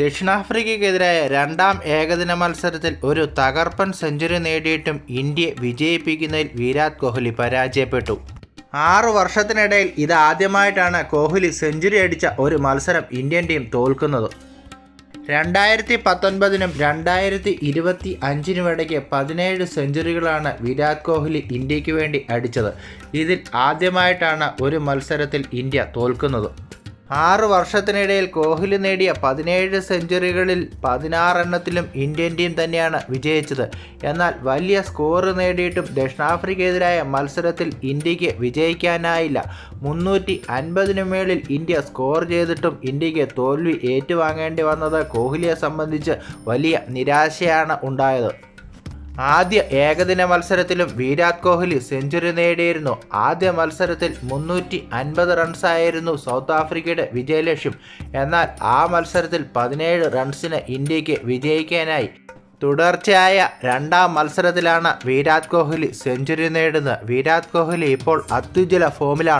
ദക്ഷിണാഫ്രിക്കയ്ക്കെതിരായ രണ്ടാം ഏകദിന മത്സരത്തിൽ ഒരു തകർപ്പൻ സെഞ്ചുറി നേടിയിട്ടും ഇന്ത്യയെ വിജയിപ്പിക്കുന്നതിൽ വിരാട് കോഹ്ലി പരാജയപ്പെട്ടു. ആറു വർഷത്തിനിടയിൽ ഇതാദ്യമായിട്ടാണ് കോഹ്ലി സെഞ്ചുറി അടിച്ച ഒരു മത്സരം ഇന്ത്യൻ ടീം തോൽക്കുന്നത്. രണ്ടായിരത്തി പത്തൊൻപതിനും രണ്ടായിരത്തി ഇരുപത്തി അഞ്ചിനും ഇടയ്ക്ക് പതിനേഴ് സെഞ്ചുറികളാണ് വിരാട് കോഹ്ലി ഇന്ത്യയ്ക്ക് വേണ്ടി അടിച്ചത്. ഇതിൽ ആദ്യമായിട്ടാണ് ഒരു മത്സരത്തിൽ ഇന്ത്യ തോൽക്കുന്നത്. ആറ് വർഷത്തിനിടയിൽ കോഹ്ലി നേടിയ പതിനേഴ് സെഞ്ചുറികളിൽ പതിനാറെണ്ണത്തിലും ഇന്ത്യൻ ടീം തന്നെയാണ് വിജയിച്ചത്. എന്നാൽ വലിയ സ്കോർ നേടിയിട്ടും ദക്ഷിണാഫ്രിക്കയെതിരായ മത്സരത്തിൽ ഇന്ത്യയ്ക്ക് വിജയിക്കാനായില്ല. മുന്നൂറ്റി അൻപതിനു മേളിൽ ഇന്ത്യ സ്കോർ ചെയ്തിട്ടും ഇന്ത്യയ്ക്ക് തോൽവി ഏറ്റുവാങ്ങേണ്ടി വന്നത് കോഹ്ലിയെ സംബന്ധിച്ച് വലിയ നിരാശയാണ് ഉണ്ടായത്. ആദ്യ ഏകദിന മത്സരത്തിലും വിരാട് കോഹ്ലി സെഞ്ചുറി നേടിയിരുന്നു. ആദ്യ മത്സരത്തിൽ മുന്നൂറ്റി അൻപത് റൺസായിരുന്നു സൗത്ത് ആഫ്രിക്കയുടെ വിജയലക്ഷ്യം എന്നാൽ ആ മത്സരത്തിൽ പതിനേഴ് റൺസിന് ഇന്ത്യയ്ക്ക് വിജയിക്കാനായി. തുടർച്ചയായ രണ്ടാം മത്സരത്തിലാണ് വിരാട് കോഹ്ലി സെഞ്ചുറി നേടുന്നത്. വിരാട് കോഹ്ലി ഇപ്പോൾ അത്യുജ്വല ഫോമിലാണ്